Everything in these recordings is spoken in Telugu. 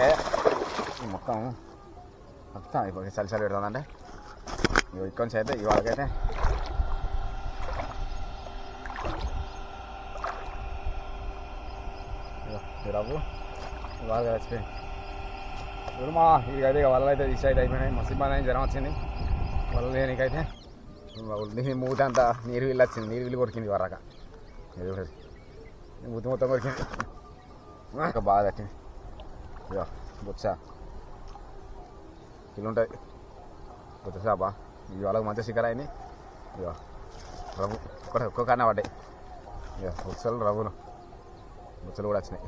ఈ మొత్తం మొత్తం ఇప్పుడు చలి చలి పెడుతుందంటే ఇవి ఇక్కడ నుంచి అయితే ఇవాళకైతే రాబు ఇవాళ వచ్చిపోయి ఇప్పుడు మా ఇదిగైతే ఇక వలలు అయితే తీసి అయితే అయిపోయినాయి మస్తు ఇబ్బంది అయింది జ్వరం వచ్చింది వల్ల లేనికైతే మూత అంతా నీరు వీళ్ళు వచ్చింది నీరు వీళ్ళు కొరికింది వరక ఇది చూడండి మూత మొత్తం కొరికింది బాగా తట్టింది ఇక బొచ్చా. ఇల్లు ఉంటుంది బొచ్చ చేప ఇవాళ మంచిగా శిఖర అయింది ఇక రవ్వు. ఒక్క ఒక్క కాన్న పడ్డాయి. ఇక బొచ్చలు రవ్వులు. బొచ్చలు కూడా వచ్చినాయి.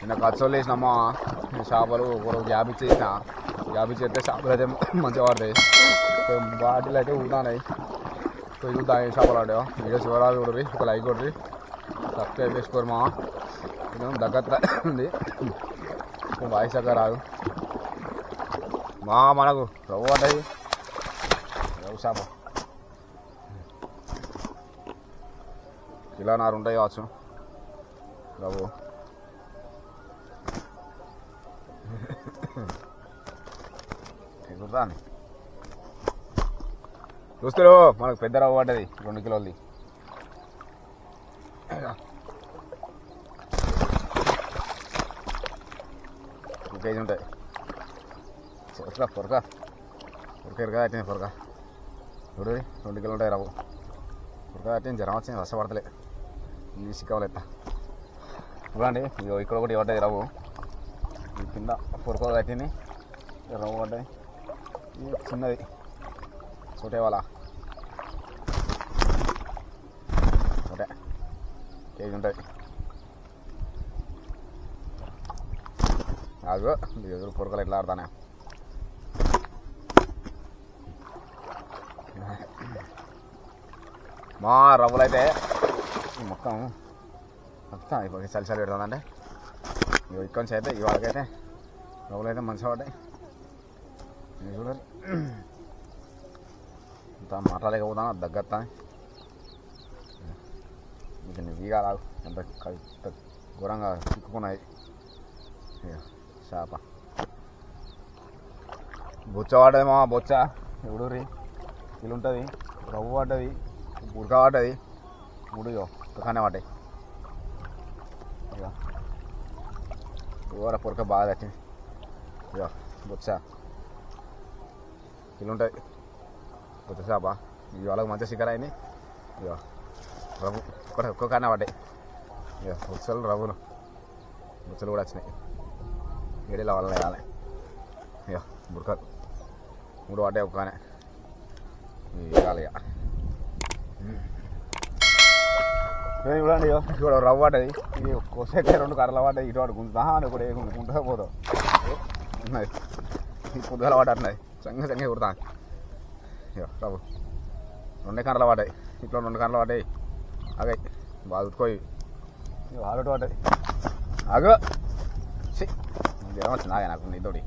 నిన్న ఖర్చులు వేసినామా చేపలు ఒక గ్యాబ్ ఇచ్చేసిన. జాబ్ ఇచ్చేస్తే చేపలు అయితే మంచిగా పడతాయి. బాటిల్ అయితే ఊటానాయి సో చూద్దాం ఏ చేపలు ఆడాయో వీడియో చివరాలు కొడురి ఒక లైక్ కొడురి సబ్స్క్రైబ్ చేసుకోరు మా దగ్గర ఉంది వాయిస్ అక్కడ రాదు మా మనకు రవ్వు పడ్డాయి రవ్వు చేప కిలో నారు ఉంటాయి కావచ్చు రవ్వు చూద్దాన్ని చూస్తారు మనకు పెద్ద రవ్వ పడ్డది రెండు కిలోలది. ఒక కేజీ ఉంటాయి. పొరక పొరక. పొరక ఎరగా పొరక. చూడు రెండు కిలో ఉంటాయి రవ్వు. పొరక అట్టింది జ్వరం వచ్చింది వర్షపడతలే ఈ సిక్కవలు ఎత్తా చూడండి ఇగో ఇక్కడ ఒకటి పడ్డది రవ్వు. ఈ కింద పొరక కట్టింది రవ్వు పడ్డాయి ఇది చిన్నది. చోటే వాళ్ళ ఒకటే కేజీ ఉంటుంది ఆగు ఎదురు పొరకలు ఎట్లా ఆడతానే మా రవ్వులైతే ఈ మొత్తం మొత్తం ఇప్పుడు చలి చలి పెడుతుందంటే ఇవి ఇక్కడ నుంచి అయితే ఇవాళకైతే రవ్వులు అయితే మంచిగా పడ్డాయి ఇది చూడండి అంతా మాట్లాడలేకపోతాను దగ్గర ఇక నీవిగా రాదు ఎంత ఘోరంగా చిక్కుకున్నాయి. చేప బొచ్చ పడ్డది మా బొచ్చ. ఎవడు రీ? ఇల్లు ఉంటుంది. రవ్వు పడ్డది ఉడక పడ్డది మూడు ఉడకనే పడ్డాయి ఇక ఊర పొరక బాగా తట్టింది ఇక బొచ్చ. ఇల్లు ఉంటుంది. కొత్త చేప ఇవాళ మంచిగా శిఖర అయింది ఇక రవ్వు ఒక్క ఒక్క కాన్న పడ్డాయి ఇక బుచ్చలు రవ్వులు బుచ్చలు కూడా వచ్చినాయి ఏడేలా వాళ్ళ వేయాలి ఇక బుడకలు మూడు పడ్డాయి ఒక్కనే వేయాలి ఇక ఇక చూడండి ఇక ఇక్కడ రవ్వ పడ్డది ఇది ఒక్కోసైతే రెండు కర్రలు పడ్డాయి ఇటు వాడు గుంజుతా అని ఒకటి గుంజుకుంటా పోతాం ఉన్నది ఈ పొద్దుగల పడ్డట్టున్నది సంగ సంగ కుడతాను రావు రాబు రెండే కర్రలు పడ్డాయి ఇట్లా రెండు కండలు పడ్డాయి ఆగాయి. బాగా ఉతుకోయి ఇక ఆగటు పడ్డాయి ఆగు. ఏమొచ్చింది ఆగా నాకు నీతోటి.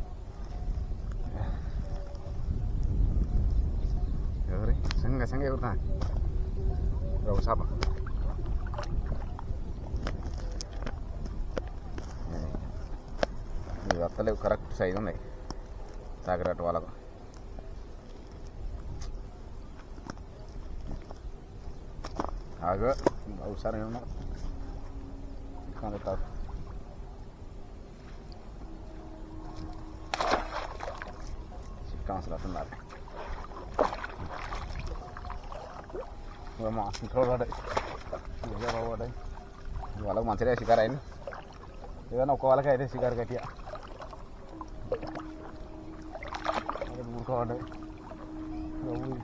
ఎవరి? సంగ సంగ కుడతాను రాబు చేప. ఇవి వత్తలేవు. కరెక్ట్ సైజు ఉన్నాయి. తాకరట్టు వాళ్ళకు. ఆగు ఒకసారి ఏమన్నా కానీ కాదు చిక్కన్ అసలు అట్లున్నారు మా ఇంట్లో పడ్డాయి ఇదే బాగుపడ్డాయి వాళ్ళకి మంచిగా షికారు అయింది ఏదైనా ఒక్క వాళ్ళకి అయితే షికారు కట్టియా ఊరుకోవాలి రవ్వు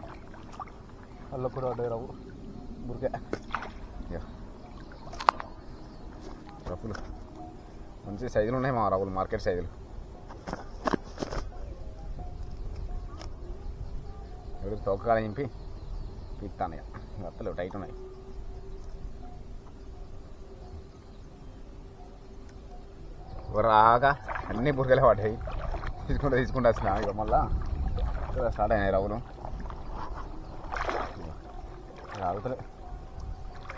అల్ల కూడా పడ్డాయి రవ్వు యా. రవ్వులు మంచి సైజులు ఉన్నాయి మా రవ్వులు మార్కెట్ సైజులు. ఎవరు తోకాల నింపి పీక్తాను ఇక వత్తలేవు టైట్ ఉన్నాయి. రాగా అన్ని బురకలే పడ్డాయి. తీసుకుంటూ తీసుకుంటా వచ్చిన. ఇక మళ్ళా స్టార్ట్ అయినాయి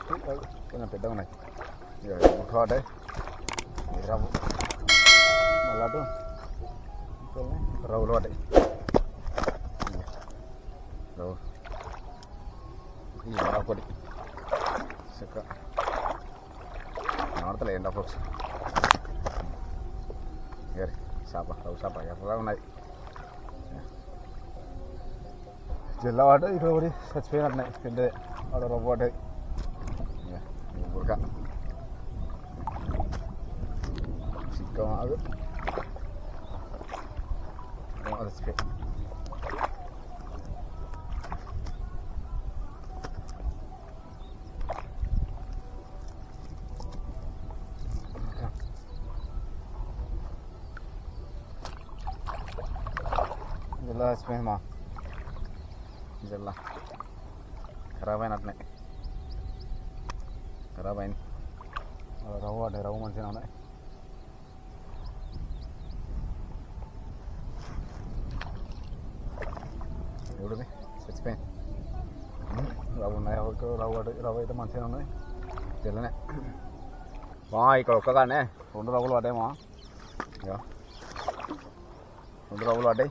రవ్వులు ఆగుతలే కొంచెం పెద్దగా ఉన్నాయి ఇక ముక్క పడ్డాయి ఇది రవ్వు మళ్ళీ అటు ఇంకెన్ని రవ్వులు పడ్డాయి రవ్వు ఇది ఒకటి చెక్క ఆడతలే ఎండ ఫోక్స్ ఏరి చేప రవ్వు చేప ఎర్రగా ఉన్నాయి జిల్లా వాట ఇటు ఒకటి చచ్చిపోయినట్టున్నాయి పెద్దదే ఆడ రవ్వ look at that. She's gone out of it. Out of the spit. الله اسمه ما جل الله خرابين أبنائي Tara ba ini? Kalau tahu ada rawan sih nana. Udah nih, six pen. Rawan naya kalau rawan rawan itu manusia nana. Jalan nih. Wah, kalau kakak nih, untuk rawan ada mah. Ya. Untuk rawan ada.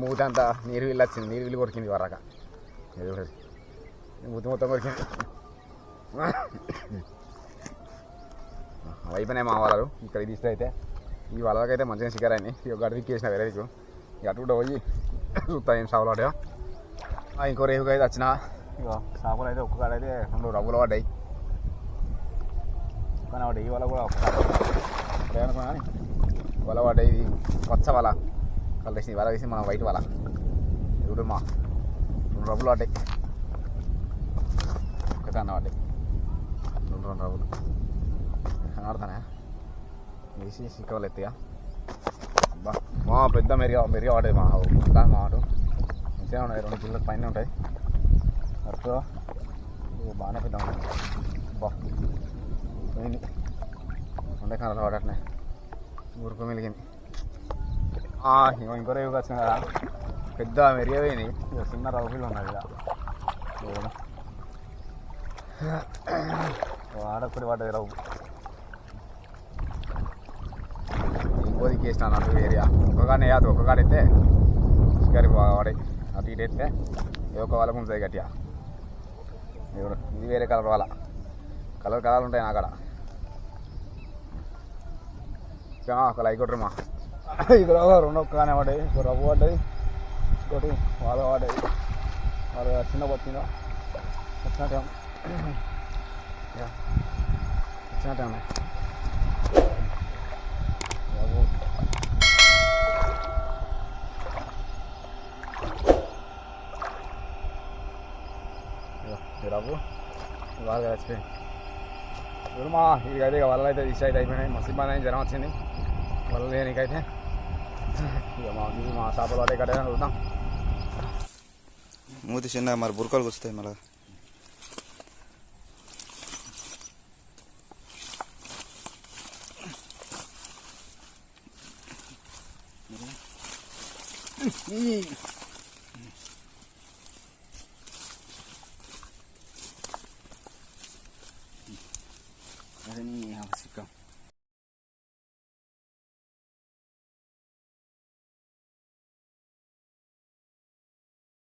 మూత అంతా నీరు వీళ్ళు వచ్చింది నీరు వీళ్ళు కొరికింది వరక మూత మొత్తం కొరికింది అయిపోయినాయి మా వాళ్ళు ఇక్కడ తీస్తే అయితే ఈ వాళ్ళకైతే మంచిగా షికార్ ఒక అడవికి వేసిన వేరే దిక్కు ఇక అటు కూడా పోయి చూస్తా ఏం చేపలు పడ్డాయో ఇంకో రేవుకి అయితే వచ్చిన ఇక చేపలు అయితే ఒక్క కాడ అయితే రెండు రవ్వులు పడ్డాయి కానీ వాడు ఈ వల కూడా ఒక అనుకున్నా కానీ వల పడ్డాయి ఇది వచ్చ వల కలర్ వేసింది వల వేసి మనం వైట్ వల ఇప్పుడు మా రెండు రబ్బులు పడ్డాయి. ఒక్క కన్న పడ్డాయి. రెండు రెండు రబ్బులు కనబడతానా వేసి సిక్కవలు ఎత్తిగా. బా మా పెద్ద మెరిగా మెరిగా పడ్డాయి మా అంతా మా అటు. మంచిగా ఉన్నాయి రెండు కిలోల పైన ఉంటాయి. కరెక్ట్గా బాగానే పెద్ద ఉన్నాయి. బా పోయింది. ఉండే కనలు ఊరుకు మిలిగింది. ఇంకో ఇంకో వచ్చింది కదా. పెద్ద మెరిగా చిన్న రౌఫీలు ఉన్నది ఇలా చూడు. ఓ ఆడొక్కటి రవ్వు ఇంకోది కేసిన నాకు ఏరియా. ఒక్కగానే వేయదు ఒక్కగాడైతే షికారి వాడే అటు ఇటు ఎత్తే ఏ ఒక వాళ్ళకు ఉంటుంది గట్టిగా. ఇది వేరే కలర్ వాళ్ళ. కలర్ కలర్ ఉంటాయి నా అక్కడ ఒక లైక్ కొట్టరు ఇక్కడ ఒక రెండు ఒక్కగానే పడ్డాయి ఒక రవ్వు పడ్డాయి ఇంకోటి వాళ్ళు పడ్డాయి వాళ్ళు చిన్న పట్టిన వచ్చినట్టే ఉంది. యా. వచ్చినట్టే ఉన్నాయి రవ్వు ఇదిగో, ఈ రవ్వు బాగా వచ్చిపోయింది ఇప్పుడు మా ఇది అయితే వలలు అయితే దిశ అయితే అయిపోయినాయి మస్తు ఇబ్బంది అయింది జ్వరం వచ్చింది వలలు లేనికైతే ఇక మా ఇది మా చేపలు వాడే కట్టే చూద్దాం. మూతి చిన్న మరి బురకలు వస్తాయి మళ్ళీ.